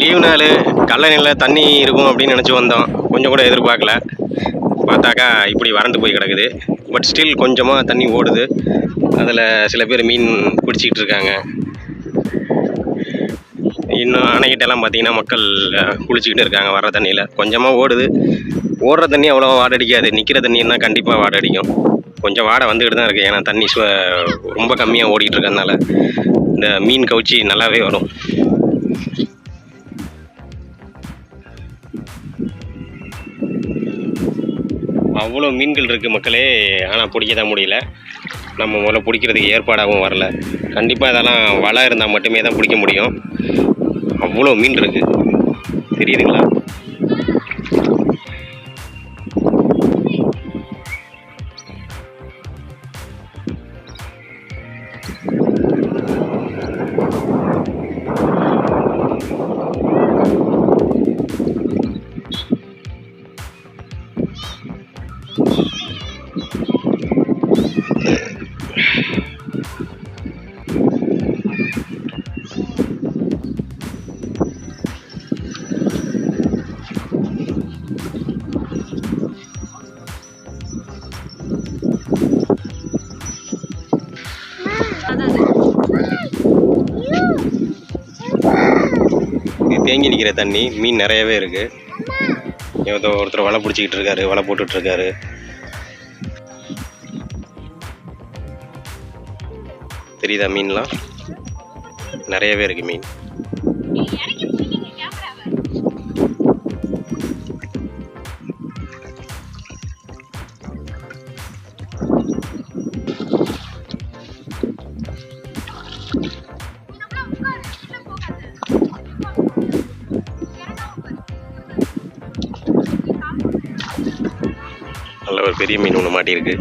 Leave நாள் கல்லணையில் தண்ணி இருக்கும் அப்படின்னு நினச்சி வந்தோம். கொஞ்சம் கூட எதிர்பார்க்கல. பார்த்தாக்கா இப்படி வறண்டு போய் கிடக்குது. பட் ஸ்டில் கொஞ்சமாக தண்ணி ஓடுது. அதில் சில பேர் மீன் பிடிச்சிக்கிட்டு இருக்காங்க. இன்னும் அணைக்கிட்டெல்லாம் பார்த்தீங்கன்னா மக்கள் குளிச்சுக்கிட்டு இருக்காங்க வர்ற தண்ணியில். கொஞ்சமாக ஓடுது. ஓடுற தண்ணி அவ்வளோவா வாடை அடிக்காது நிற்கிற தண்ணின்னா கண்டிப்பாக வாடை அடிக்கும் கொஞ்சம் வாடை வந்துக்கிட்டு தான் இருக்குது ஏன்னா தண்ணி சுவ ரொம்ப கம்மியாக ஓடிக்கிட்டு இருக்கறதுனால. இந்த மீன் கவுச்சி நல்லாவே வரும். அவ்வளோ மீன்கள் இருக்குது மக்களே. ஆனால் பிடிக்க தான் முடியல. நம்ம முதல்ல பிடிக்கிறதுக்கு ஏற்பாடாகவும் வரல. கண்டிப்பாக இதெல்லாம் வலை இருந்தால் மட்டுமே தான் பிடிக்க முடியும். அவ்வளோ மீன் இருக்குது தெரியுதுங்களா? தேங்கி நிற்கிற தண்ணி மீன் நிறையவே இருக்குது ஏதோ ஒருத்தர் வலை பிடிச்சிக்கிட்டு இருக்காரு வலை போட்டுட்டு இருக்காரு. தெரியுதா மீன்லாம்? நிறையவே இருக்கு மீன். நல்ல ஒரு பெரிய மீன் ஒன்று மாட்டியிருக்கு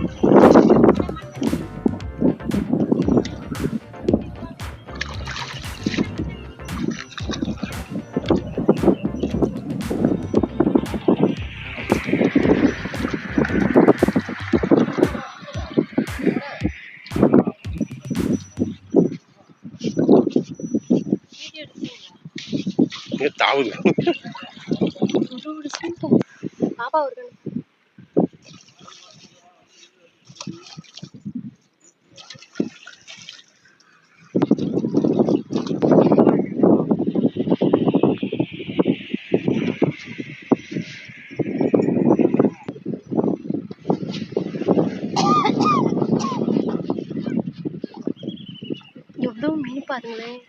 தாவுது பாப்பா ஒரு பாருங்களேன்